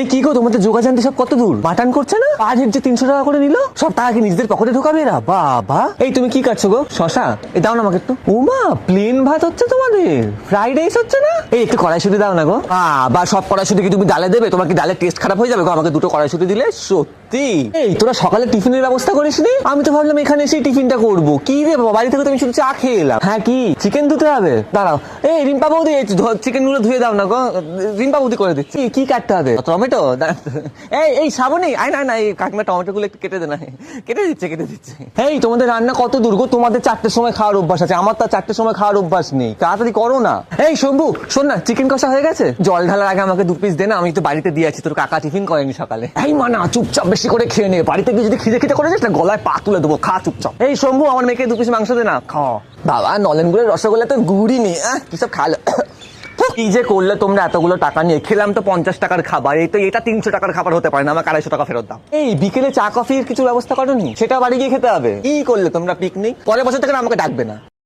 এই কি গো, তোমাদের যোগাযান্তি সব কত দূর? বাটান করছে না? আজ যে তিনশো টাকা করে নিলো, সব টাকা কি নিজেদের পকেটে ঢোকাবে এরা? বাবা। এই তুমি কি কাটছো গো? শশা? এই দাও না আমাকে একটু। উমা প্লেন ভাত হচ্ছে তোমাদের। ফ্রাইড রাইস হচ্ছে না? এই একটু কড়াইশুটি দাও না গো। বা সব কড়াইশুটি কি তুমি ডালে দেবে? তোমার কি ডালের টেস্ট খারাপ হয়ে যাবে গো? আমাকে দুটো কড়াইশুটি দিলে? সত্যি। তোরা সকালে টিফিনের ব্যবস্থা নি আমি তো ভাবলাম এখানে টিফিনটা করব। কি শুধু চা খেয়ে হ্যাঁ এই, রিম্পা চিকেনগুলো ধুয়ে দাও না রিম্পা করে দিচ্ছি। কি কাটতে হবে? টমেটো? টমেটো গুলো একটু কেটে কেটে দিচ্ছে কেটে দিচ্ছে। এই, তোমাদের রান্না কত দূর গো তোমাদের চারটের সময় খাওয়ার অভ্যাস আছে। আমার তো চারটের সময় খাওয়ার অভ্যাস নেই। তাড়াতাড়ি করো না। এই, শম্ভু, শোন না চিকেন কষা হয়ে গেছে? জল ঢালার আগে আমাকে দু পিস দে না, আমি তো বাড়িতে দিয়ে আছি, তোর কাকা টিফিন করেনি সকালে। এই মানা চুপচাপ বেশি করে খেয়ে নে। বাড়িতে গিয়ে যদি খিদে খিদে করে যাস না গলায় পা তুলে দেবো। খা চুপচাপ। এই শম্ভু আমার মেয়েকে দু পিস মাংস দে না। খাও। বাবা নলেন গুলের রসগোল্লা তো গুড়ি নেই আহ, কি সব খালো কি যে করলে তোমরা এতগুলো টাকা নিয়ে। খেলাম তো পঞ্চাশ টাকার খাবার এই তো এটা তিনশো টাকার খাবার হতে পারে না আমাকে আড়াইশো টাকা ফেরত দাও। এই বিকেলে চা কফির কিছু ব্যবস্থা করোনি? সেটা বাড়ি গিয়ে খেতে হবে। কি করলে তোমরা পিকনিক পরের বছর থেকে আমাকে ডাকবে না।